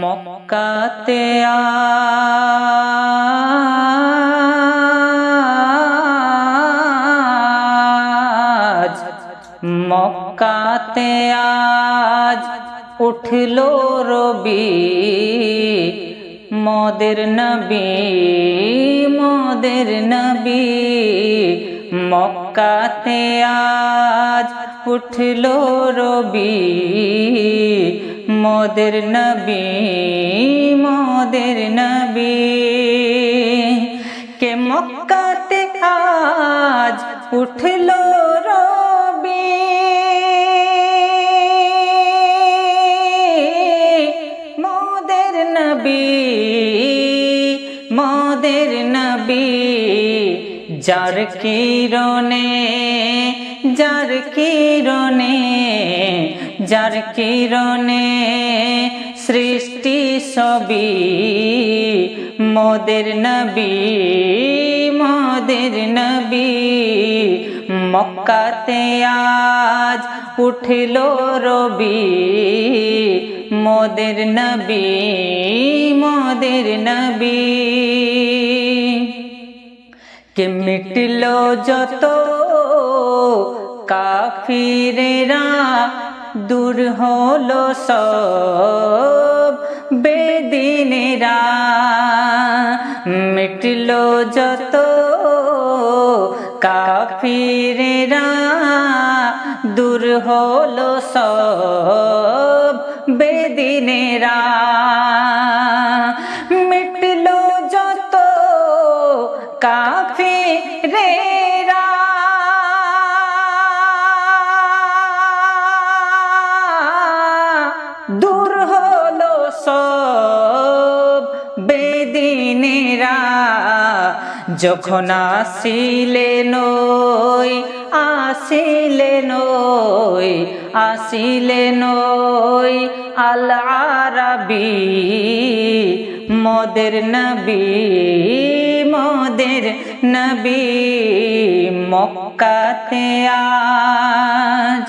মক্কাতে আজ মক্কাতে আজ উঠল রবি মদের নবী মদের নবী মক্কাতে আজ উঠল রবি। মদের নবী মদের নবী। কে মক্কাতে আজ উঠল রবি? মদের নবী মদের নবী। যার কিরণে যার কিরণে যার কিরণে সৃষ্টি সবই মোদের নবী মোদের নবী। মক্কাতে আজ উঠল রবি, মোদের নবী মোদের নবী। কে মিটল যত কাফিরেরা, দূর হলো সব বেদিনেরা। মিটল যত কাফিরেরা, দূর হলো সব বেদিনেরা। দূর হলো সব বেদিনেরা। যখন আসিলে নই আসিলে নই আসিলে নই আল মদের নবী মদের নবী মক্কাতে আজ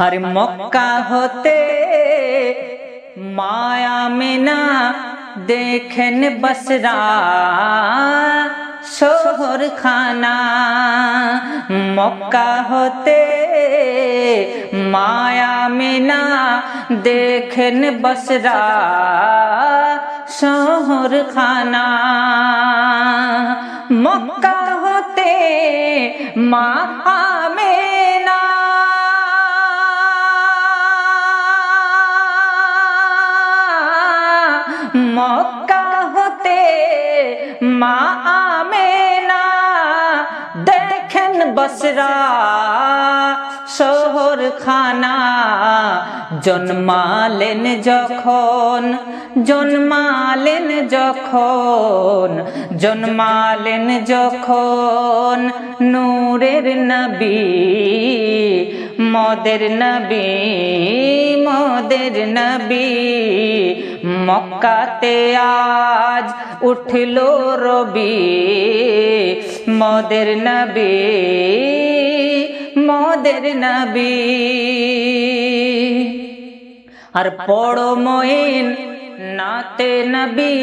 আর মক্কা হতে মায়া মেনা দেখেন বসরা শহর খানা মক্কা হতে মায়া মেনা দেখেন বসরা শহর খানা মক্কা হতে মা আমেনা মক্কা হতে মা আমেনা দেখেন বসরা শহর খানা জন্মালেন যখন জন্মালেন যখন জন্মালেন যখন নূরের নবী, মদের নবী মদের নবী। মক্কাতে আজ উঠল রবি, মদের নবী মদের নবী। আর পড়ো মইন নাতে নবী,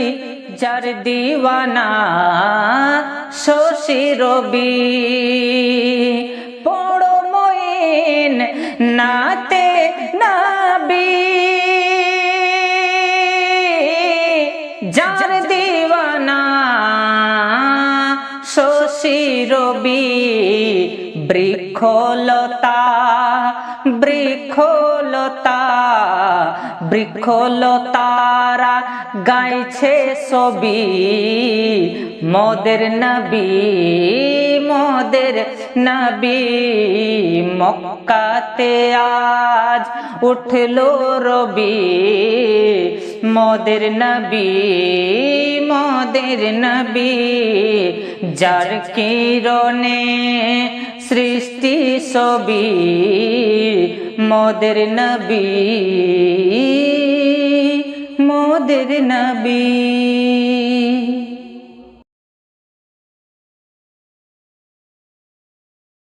যার দিওয়ানা শশী রবি। পড়ো মইন নাতে রবি বৃক্ষলতা বৃক্ষলতা বৃক্ষলতারা গাইছে ছবি। মদের নবী মদের নবী। মক্কাতে আজ উঠল রবি। মদের নবী মদের নবী। যার কিরণে সৃষ্টি ছবি, মদের নবী। মদের নবী।